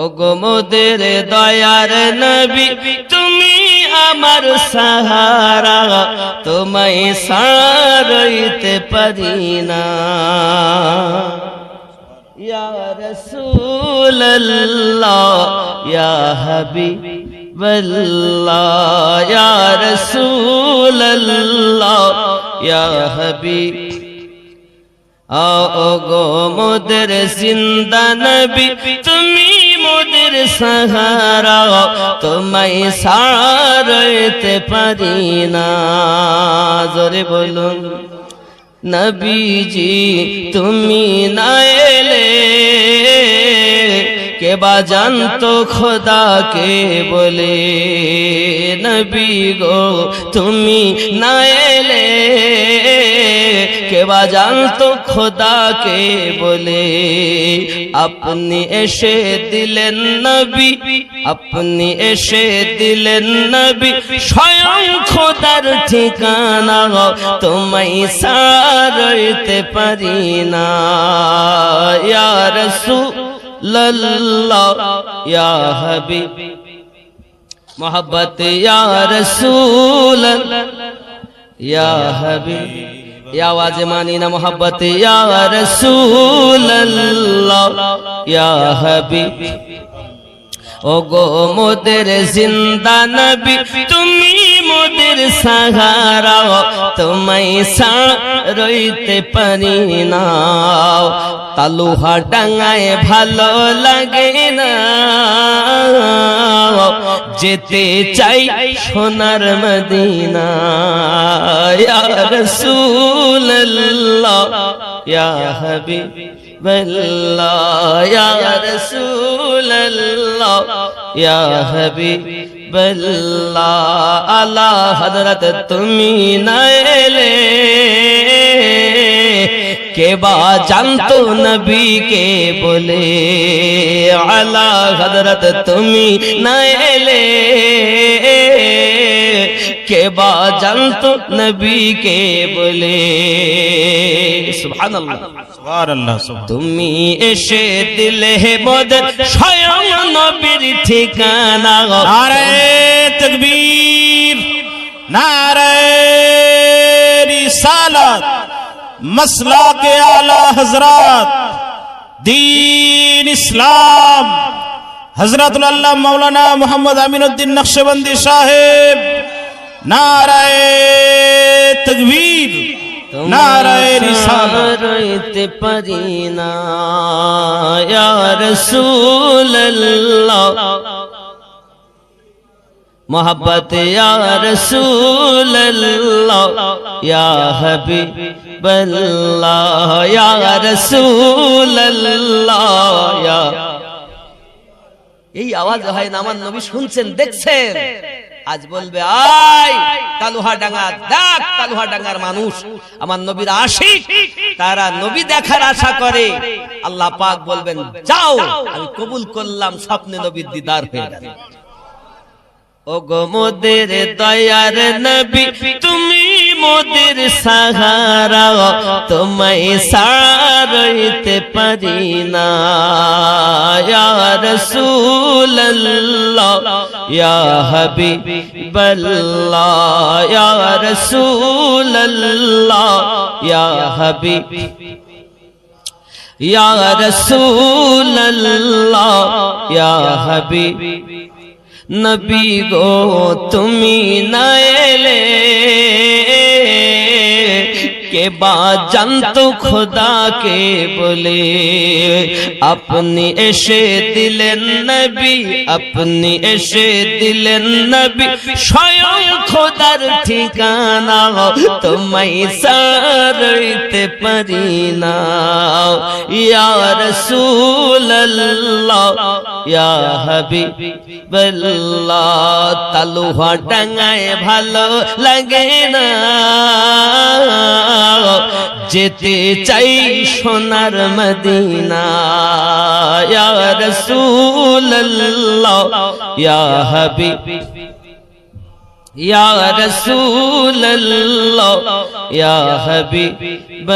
ও গো মোদের দয়ার নবী, তুমি আমার সাহারা। তোমায় সারইতে পারি না। ইয়া রাসূলুল্লাহ, ইয়া হাবিবাল্লাহ, ইয়া রাসূলুল্লাহ, ইয়া হাবিব। ও গো মোদের জিন্দা নবী, তুমি মোদের সাহারা, তোমায় সারতে পারি না। বলুন, নবীজি, তুমি না এলে কে বা জানতো খোদাকে বলে? নবী গো, তুমি না বাজান তো খোদাকে বলে, আপনি এসে দিলেন নবী, আপনি এসে দিলেন নবী, স্বয়ং খোদার ঠিকানা তোমায় সারতে পারি না। ইয়ার সু ইয়া হাবিব, মোহাব্বত ইয়া রসুল ইয়া হাবিব। یا آواز مانی نہ محبت یا ও গো মোদের জিন্দা নবী, তুমি মোদের সাহারা, তোমায় সা রইতে পারি না। তালুহা ডাঙায় ভালো লাগে না। যেতে চাই সোনার মদিনা। ইয়া রাসূলুল্লাহ ইয়া হাবিবাল্লাহ ইয়া রাসূলুল্লাহ ইয়া হাবিবাল্লাহ আলা হযরত তুমি না এলে কে বা জানতো নবী কে বলে? আলা হযরত তুমি না এলে কে বা জানত নবী কে বলে তুমি এসে দিলে বদল স্বয়ং নবীর ঠিকানা নারে তকবীর নারে রিসালাত مسلہ کے اعلی حضرات دین اسلام حضرت اللہ مولانا محمد امین الدین نقش بندی صاحب নারায় তকবীর নারায় রইতে পারি না محبت یا رسول اللہ یا حبیب اللہ یا رسول اللہ এই আওয়াজ হয় না আমার নবী শুনছেন দেখছেন। আজ বলবে, আয়, তালুহা ডাঙ্গা, দেখ, তালুহা ডাঙ্গার মানুষ, আমার নবীর আশিক, তারা নবী দেখার আশা করে। আল্লাহ পাক বলবেন, যাও, আমি কবুল করলাম স্বপ্নে নবীর দিদার হয়ে গেল। ও গো মোদের দয়ার নবী, তুমি মোদের সাহারা, তোমায় সারইতে পারি না। রাসূলুল্লাহ, ইয়া হাবিবাল্লাহ, ইয়া রাসূলুল্লাহ, ইয়া হাবিব, ইয়া রাসূলুল্লাহ, ইয়া হাবিব। নবী গো, তুমি না কে বা জানতো খোদাকে বলে আপনি এসে দিলেন নবী আপনি এসে দিলেন নবী স্বয়ং খোদার ঠিকানা তোমায় সারইতে পারি না ইয়া রাসূলুল্লাহ ইয়া হাবিবাল্লাহ তালুহা ডাঙায় ভালো লাগে না যেতে চাই সোনার মদিনা। ইয়া রাসূলুল্লাহ ইয়া হাবিব। ইয়া রাসূলুল্লাহ ইয়া হাবিবাল্লাহ।